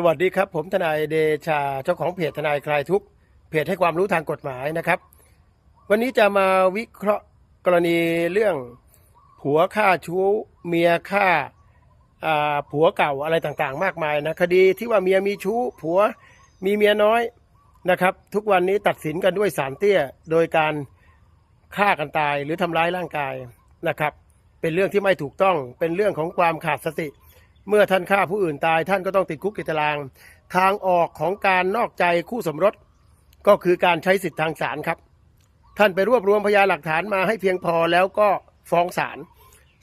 สวัสดีครับ ผมทนายเดชาเจ้าของเพจทนายคลายทุกเพจให้ความรู้ทางกฎหมายนะครับ วันนี้จะมาวิเคราะห์กรณีเรื่องผัวฆ่าชู้เมียฆ่าผัวเก่าอะไรต่างๆ มากมายนะคดีที่ว่าเมียมีชู้ผัวมีเมียน้อยนะครับ ทุกวันนี้ตัดสินกันด้วยสารเตี้ย โดยการฆ่ากันตายหรือทำร้ายร่างกายนะครับ เป็นเรื่องที่ไม่ถูกต้องเป็นเรื่องของความขาดสติ เมื่อท่านฆ่าผู้อื่นตายท่านก็ต้องติดคุกติดตาราง ทางออกของการนอกใจคู่สมรส ก็คือการใช้สิทธิทางศาลครับ ท่านไปรวบรวมพยานหลักฐานมาให้เพียงพอแล้วก็ฟ้องศาล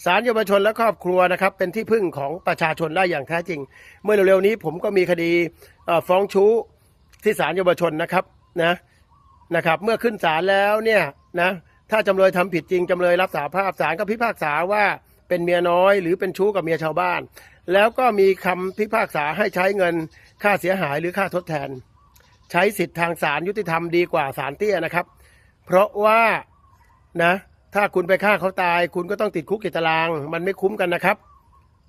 ศาลเยาวชนและครอบครัวนะครับเป็นที่พึ่งของประชาชนได้อย่างแท้จริง เมื่อเร็วๆนี้ผมก็มีคดีฟ้องชู้ที่ศาลเยาวชนนะครับนะนะครับ เมื่อขึ้นศาลแล้วเนี่ยนะถ้าจำเลยทำผิดจริงจำเลยรับสาภาพศาลก็พิพากษาว่า เป็นเมียน้อย หรือเป็นชู้กับเมียชาวบ้าน แล้วก็มีคำพิพากษาให้ใช้เงินค่าเสียหายหรือค่าทดแทน ใช้สิทธิ์ทางศาลยุติธรรมดีกว่าศาลเตี้ยนะครับ เพราะว่านะถ้าคุณไปฆ่าเขาตาย คุณก็ต้องติดคุกติดตาราง มันไม่คุ้มกันนะครับ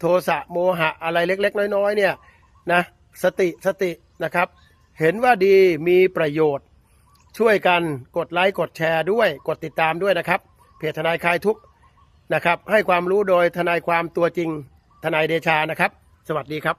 โทสะโมหะอะไรเล็ก ๆ น้อย ๆ เนี่ยนะสติสตินะครับ เห็นว่าดีมีประโยชน์ ช่วยกันกดไลค์กดแชร์ด้วยกดติดตามด้วยนะครับเพจทนายคลายทุกข์ นะครับ ให้ความรู้โดยทนายความตัวจริง ทนายเดชานะครับ สวัสดีครับ